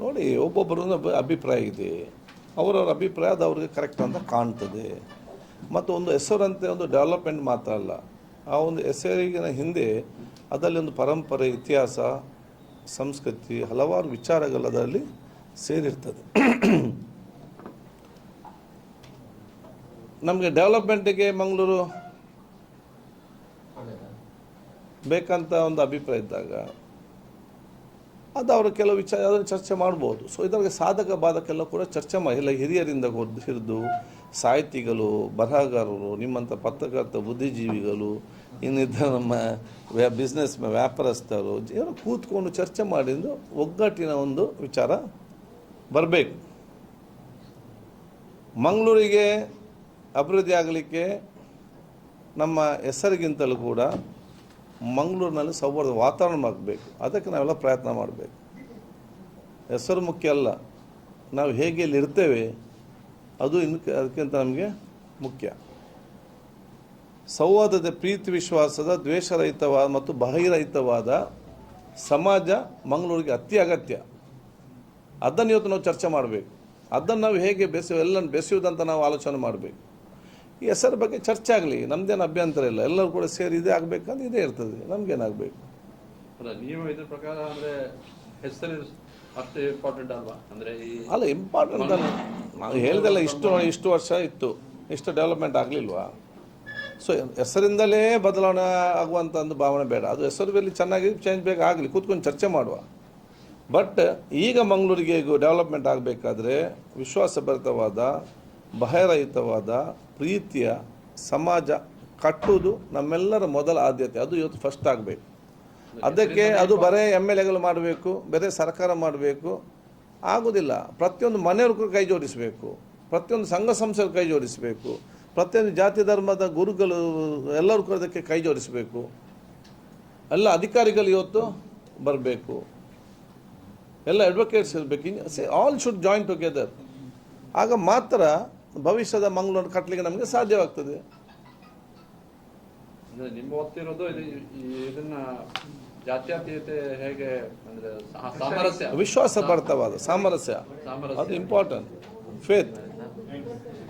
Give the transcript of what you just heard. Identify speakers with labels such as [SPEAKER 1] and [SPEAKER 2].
[SPEAKER 1] ನೋಡಿ ಒಬ್ಬೊಬ್ಬರ ಅಭಿಪ್ರಾಯ ಇದೆ. ಅವರವ್ರ ಅಭಿಪ್ರಾಯ ಅದು ಅವ್ರಿಗೆ ಕರೆಕ್ಟ್ ಅಂತ ಕಾಣ್ತದೆ. ಮತ್ತು ಒಂದು ಹೆಸರಂತೆ ಒಂದು ಡೆವಲಪ್ಮೆಂಟ್ ಮಾತ್ರ ಅಲ್ಲ. ಆ ಒಂದು ಹೆಸರಿಗಿನ ಹಿಂದೆ ಅದರಲ್ಲಿ ಒಂದು ಪರಂಪರೆ ಇತಿಹಾಸ ಸಂಸ್ಕೃತಿ ಹಲವಾರು ವಿಚಾರಗಳು ಅದರಲ್ಲಿ ಸೇರಿರ್ತದೆ. ನಮಗೆ ಡೆವಲಪ್ಮೆಂಟಿಗೆ ಮಂಗಳೂರು ಬೇಕಂತ ಒಂದು ಅಭಿಪ್ರಾಯ ಇದ್ದಾಗ. ಅದು ಅವರು ಕೆಲವು ವಿಚಾರ ಅದನ್ನು ಚರ್ಚೆ ಮಾಡ್ಬೋದು. ಸೊ ಇದರಲ್ಲಿ ಸಾಧಕ ಬಾಧಕೆಲ್ಲ ಕೂಡ ಚರ್ಚೆ ಮಾಡಿ, ಎಲ್ಲ ಹಿರಿಯರಿಂದ ಹಿಡಿದು ಸಾಹಿತಿಗಳು, ಬರಹಗಾರರು, ನಿಮ್ಮಂಥ ಪತ್ರಕರ್ತ, ಬುದ್ಧಿಜೀವಿಗಳು ಇನ್ನಿದ್ದ ನಮ್ಮ ವ್ಯಾ ಬಿಸ್ನೆಸ್ ವ್ಯಾಪಾರಸ್ಥರು ಏನು ಕೂತ್ಕೊಂಡು ಚರ್ಚೆ ಮಾಡಿದ್ದು ಒಗ್ಗಟ್ಟಿನ ಒಂದು ವಿಚಾರ ಬರಬೇಕು. ಮಂಗಳೂರಿಗೆ ಅಭಿವೃದ್ಧಿ ಆಗಲಿಕ್ಕೆ ನಮ್ಮ ಹೆಸರಿಗಿಂತಲೂ ಕೂಡ ಮಂಗಳೂರಿನಲ್ಲಿ ಸೌಹಾರ್ದ ವಾತಾವರಣ ಮಾಡಬೇಕು ಅದಕ್ಕೆ ನಾವೆಲ್ಲ ಪ್ರಯತ್ನ ಮಾಡಬೇಕು. ಹೆಸರು ಮುಖ್ಯ ಅಲ್ಲ. ನಾವು ಹೇಗೆ ಇಲ್ಲಿ ಇರ್ತೇವೆ, ಅದು ಇನ್ನು ಅದಕ್ಕಿಂತ ನಮಗೆ ಮುಖ್ಯ. ಸಂವಾದದ ಪ್ರೀತಿ ವಿಶ್ವಾಸದ ದ್ವೇಷರಹಿತವಾದ ಮತ್ತು ಬಹಿರಹಿತವಾದ ಸಮಾಜ ಮಂಗಳೂರಿಗೆ ಅತಿ ಅಗತ್ಯ. ಅದನ್ನು ಇವತ್ತು ನಾವು ಚರ್ಚೆ ಮಾಡಬೇಕು. ಅದನ್ನು ನಾವು ಹೇಗೆ ಬೆಸ ಎಲ್ಲ ಬೆಸೆಯುವುದಂತ ನಾವು ಆಲೋಚನೆ ಮಾಡಬೇಕು. ಈ ಹೆಸರು ಬಗ್ಗೆ ಚರ್ಚೆ ಆಗಲಿ ನಮ್ದೇನು ಅಭ್ಯಂತರ ಇಲ್ಲ ಎಲ್ಲರೂ ಕೂಡ ಸೇರಿ ಇದೇ ಆಗಬೇಕಂದ್ರೆ ಇದೇ ಇರ್ತದೆ ನಮ್ಗೇನಾಗಬೇಕು?
[SPEAKER 2] ನೀವು ಇದ್ರ ಪ್ರಕಾರ ಅಂದ್ರೆ ಹೆಸರು ಅಷ್ಟು ಇಂಪಾರ್ಟೆಂಟ್ ಅಲ್ವಾ? ಅಂದ್ರೆ
[SPEAKER 1] ಅಲ್ಲ ಇಂಪಾರ್ಟೆಂಟ್ ಅಲ್ಲ. ನಾವು ಹೇಳ್ದಲ್ಲ ಇಷ್ಟು ಇಷ್ಟು ವರ್ಷ ಇತ್ತು ಇಷ್ಟು ಡೆವಲಪ್ಮೆಂಟ್ ಆಗಲಿಲ್ವಾ? ಸೊ ಹೆಸರಿಂದಲೇ ಬದಲಾವಣೆ ಆಗುವಂಥ ಒಂದು ಭಾವನೆ ಬೇಡ. ಅದು ಹೆಸರು ಬೇಲಿ ಚೆನ್ನಾಗಿ ಚೇಂಜ್ ಬೇಕಾಗಲಿ ಕೂತ್ಕೊಂಡು ಚರ್ಚೆ ಮಾಡುವ. ಬಟ್ ಈಗ ಮಂಗಳೂರಿಗೆ ಡೆವಲಪ್ಮೆಂಟ್ ಆಗಬೇಕಾದ್ರೆ ವಿಶ್ವಾಸಭರಿತವಾದ ಭಯರಹಿತವಾದ ಪ್ರೀತಿಯ ಸಮಾಜ ಕಟ್ಟುವುದು ನಮ್ಮೆಲ್ಲರ ಮೊದಲ ಆದ್ಯತೆ. ಅದು ಇವತ್ತು ಫಸ್ಟ್ ಆಗಬೇಕು. ಅದಕ್ಕೆ ಅದು ಬರೇ ಎಂ ಎಲ್ ಎಗಳು ಮಾಡಬೇಕು, ಬೇರೆ ಸರ್ಕಾರ ಮಾಡಬೇಕು, ಆಗೋದಿಲ್ಲ. ಪ್ರತಿಯೊಂದು ಮನೆಯವ್ರಿಗೂ ಕೈ ಜೋಡಿಸಬೇಕು. ಪ್ರತಿಯೊಂದು ಸಂಘ ಸಂಸ್ಥೆಗಳು ಕೈ ಜೋಡಿಸಬೇಕು. ಪ್ರತಿಯೊಂದು ಜಾತಿ ಧರ್ಮದ ಗುರುಗಳು ಎಲ್ಲರೂ ಅದಕ್ಕೆ ಕೈ ಜೋಡಿಸಬೇಕು. ಎಲ್ಲ ಅಧಿಕಾರಿಗಳು ಇವತ್ತು ಬರಬೇಕು. ಎಲ್ಲ ಅಡ್ವೊಕೇಟ್ಸ್ ಇರಬೇಕು. ಆಲ್ ಶುಡ್ ಜಾಯಿನ್ ಟುಗೆದರ್ ಆಗ ಮಾತ್ರ ಭವಿಷ್ಯದ ಮಂಗಳೂರು ಕಟ್ಟಲಿಕ್ಕೆ ನಮಗೆ ಸಾಧ್ಯವಾಗ್ತದೆ.
[SPEAKER 2] ನಿಮ್ಮ ಒತ್ತಿರೋದು ಇದು ಇದನ್ನ ಜಾತ್ಯತೀಯತೆ ಹೇಗೆ ಅಂದ್ರೆ ಸಾಮರಸ್ಯ.
[SPEAKER 1] ಸಾಮರಸ್ಯ.
[SPEAKER 2] ಸಾಮರಸ್ಯ.
[SPEAKER 1] ಅದು ಇಂಪಾರ್ಟೆಂಟ್ ಫೇತ್